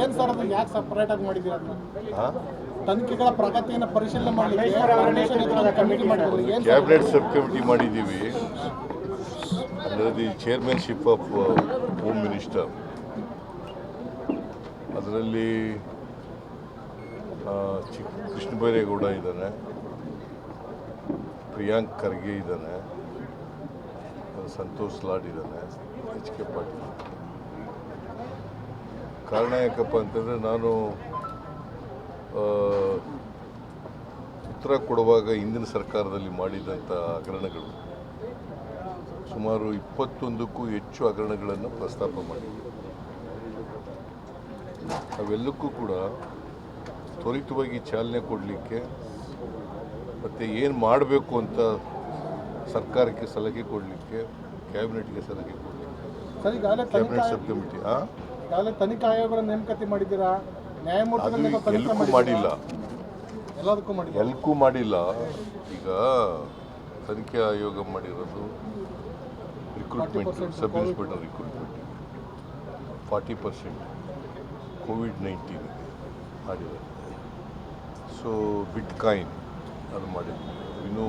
ಏನ್ ಸರ್ ಅದು ಯಾಕೆ ಸಪ್ರೇಟಾಗಿ ಮಾಡಿದ್ದೀರಾ ಅದನ್ನ? ತನಿಖೆಗಳ ಪ್ರಗತಿಯನ್ನು ಪರಿಶೀಲನೆ ಮಾಡಲಿಕ್ಕೆ ಕ್ಯಾಬಿನೆಟ್ ಸಬ್ ಕಮಿಟಿ ಮಾಡಿದ್ದೀವಿ. ಅದರಲ್ಲಿ the chairmanship of home minister ಅದರಲ್ಲಿ ಚಿಕ್ಕ ಕೃಷ್ಣ ಬೈರೇಗೌಡ ಇದ್ದಾನೆ. ಪ್ರಿಯಾಂಕ್ ಖರ್ಗೆ ಇದ್ದಾನೆ. ಸಂತೋಷ್ ಲಾಡ್ ಇದ್ದಾನೆ. H K Patil. ಕಾರಣ ಯಾಕಪ್ಪ ಅಂತಂದರೆ ನಾನು ಉತ್ತರ ಕೊಡುವಾಗ ಹಿಂದಿನ ಸರ್ಕಾರದಲ್ಲಿ ಮಾಡಿದಂಥ ಹಗರಣಗಳು. ಸುಮಾರು ಇಪ್ಪತ್ತೊಂದಕ್ಕೂ ಹೆಚ್ಚು ಹಗರಣಗಳನ್ನು ಪ್ರಸ್ತಾಪ ಮಾಡಿದ್ದೆ ಅವೆಲ್ಲಕ್ಕೂ ಕೂಡ ತ್ವರಿತವಾಗಿ ಚಾಲನೆ ಕೊಡಲಿಕ್ಕೆ ಮತ್ತು ಏನು ಮಾಡಬೇಕು ಅಂತ ಸರ್ಕಾರಕ್ಕೆ ಸಲಹೆ ಕೊಡಲಿಕ್ಕೆ ಕ್ಯಾಬಿನೆಟ್ಗೆ ಸಲಹೆ ಕೊಡಲಿಕ್ಕೆ. ಕ್ಯಾಬಿನೆಟ್ ಸಬ್ ಕಮಿಟಿ ಹಾಂ ಈಗಾಗಲೇ ತನಿಖಾ ಆಯೋಗಗಳ ನೇಮಕಾತಿ ಮಾಡಿದ್ದೀರಾ? ನ್ಯಾಯಮೂರ್ತಿಗಳ ಅದು ತನಿಖೆ ಎಲ್ಲಕ್ಕೂ ಮಾಡಿದ್ದೀರಾ? ಮಾಡಿಲ್ಲ. ಎಲ್ಲದಕ್ಕೂ ಮಾಡಿದ್ದೀರಾ? ಎಲ್ಕೂ ಮಾಡಿಲ್ಲ. ಈಗ ತನಿಖೆ ಆಯೋಗ ಮಾಡಿರೋದು recruitment sub inspector recruitment forty percent covid nineteen ಮಾಡಿದ್ದಾರೆ. ಸೊ ಬಿಟ್ ಕಾಯಿನ್ ಅದು ಮಾಡಿದ್ವಿ ಇನ್ನೂ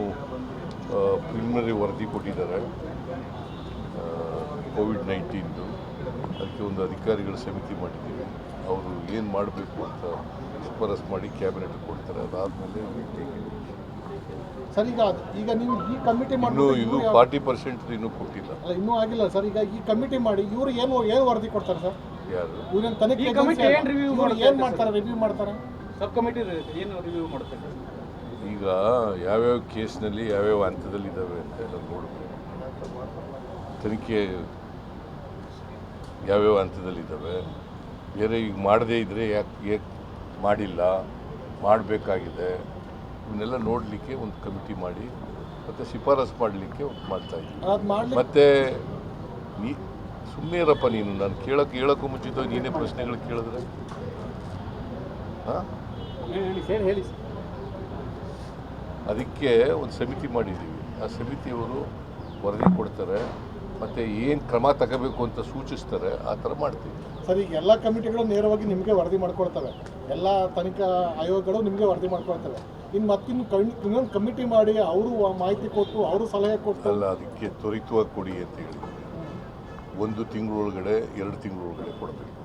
ಪ್ರಿಲಿಮಿನರಿ ವರದಿ ಕೊಟ್ಟಿದ್ದಾರೆ. ಕೋವಿಡ್ ನೈನ್ಟೀನ್ದು ಅದಕ್ಕೆ ಒಂದು ಅಧಿಕಾರಿಗಳ ಸಮಿತಿ ಮಾಡಿದ್ದೀವಿ. ಅವರು ಏನು ಮಾಡಬೇಕು ಅಂತ ಶಿಫಾರಸ್ ಮಾಡಿ ಕ್ಯಾಬಿನೆಟ್ ಕೊಡ್ತಾರೆ. ಅದಾದಮೇಲೆ ಸರ್ ಈಗ ಅದ್- ಈಗ ನೀವು ಈ ಕಮಿಟಿ ಇನ್ನೂ ಮಾಡಿ ಇದು ಫಾರ್ಟಿ ಪರ್ಸೆಂಟ್ ಇನ್ನೂ ಕೊಟ್ಟಿಲ್ಲ. ಅಲ್ಲ ಇನ್ನೂ ಆಗಿಲ್ಲ ಸರ್. ಈಗ ಈ ಕಮಿಟಿ ಮಾಡಿ ಇವರು ಏನು ಏನು ವರದಿ ಕೊಡ್ತಾರೆ ಸರ್? ಯಾರು? ಇವ್ರೇನು ತನಿಖೆ ಏನ್ ಮಾಡ್ತಾರೆ ರಿವ್ಯೂ ಮಾಡ್ತಾರೆ? ಸಬ್ ಕಮಿಟಿ ಏನು ರಿವ್ಯೂ ಮಾಡ್ತಾರೆ? ಈಗ ಯಾವ್ಯಾವ ಕೇಸ್ನಲ್ಲಿ ಯಾವ್ಯಾವ ಹಂತದಲ್ಲಿ ಇದ್ದಾವೆ ಅಂತ ಎಲ್ಲ ನೋಡಬೇಕು. ತನಿಖೆ ಯಾವ್ಯಾವ ಹಂತದಲ್ಲಿದ್ದಾವೆ ಬೇರೆ ಈಗ ಮಾಡದೇ ಇದ್ದರೆ ಯಾಕೆ ಮಾಡಿಲ್ಲ ಮಾಡಬೇಕಾಗಿದೆ. ಇವನ್ನೆಲ್ಲ ನೋಡಲಿಕ್ಕೆ ಒಂದು ಕಮಿಟಿ ಮಾಡಿ ಮತ್ತು ಶಿಫಾರಸು ಮಾಡಲಿಕ್ಕೆ ಮಾಡ್ತಾ ಇದ್ದೀವಿ. ಮತ್ತು ನೀ ಸುಮ್ಮನೆ ಇರಪ್ಪ ನೀನು ನಾನು ಕೇಳಕ್ಕೆ ಹೇಳೋಕ್ಕೂ ಮುಂಚಿತ ನೀನೇ ಪ್ರಶ್ನೆಗಳು ಕೇಳಿದ್ರೆ? ಹಾಂ? ಅದಕ್ಕೆ ಒಂದು ಸಮಿತಿ ಮಾಡಿದ್ದೀವಿ. ಆ ಸಮಿತಿಯವರು ವರದಿ ಕೊಡ್ತಾರೆ. ಮತ್ತು ಏನು ಕ್ರಮ ತಗೋಬೇಕು ಅಂತ ಸೂಚಿಸ್ತಾರೆ ಆ ಥರ ಮಾಡ್ತೀವಿ. ಸರ್ ಈಗ ಎಲ್ಲ ಕಮಿಟಿಗಳು ನೇರವಾಗಿ ನಿಮಗೆ ವರದಿ ಮಾಡ್ಕೊಳ್ತವೆ. ಎಲ್ಲ ತನಿಖಾ ಆಯೋಗಗಳು ನಿಮಗೆ ವರದಿ ಮಾಡ್ಕೊಳ್ತವೆ. ಇನ್ನು ಮತ್ತಿನ್ನು ಕಣ್- ಇನ್ನೊಂದು ಕಮಿಟಿ ಮಾಡಿ ಅವರು ಮಾಹಿತಿ ಕೊಟ್ಟು ಅವರು ಸಲಹೆ ಕೊಟ್ಟು ಅಲ್ಲ ಅದಕ್ಕೆ ತ್ವರಿತವಾಗಿ ಕೊಡಿ ಅಂತ ಹೇಳಿ. ಒಂದು ತಿಂಗಳೊಳಗಡೆ ಎರಡು ತಿಂಗಳೊಳಗಡೆ ಕೊಡಬೇಕು.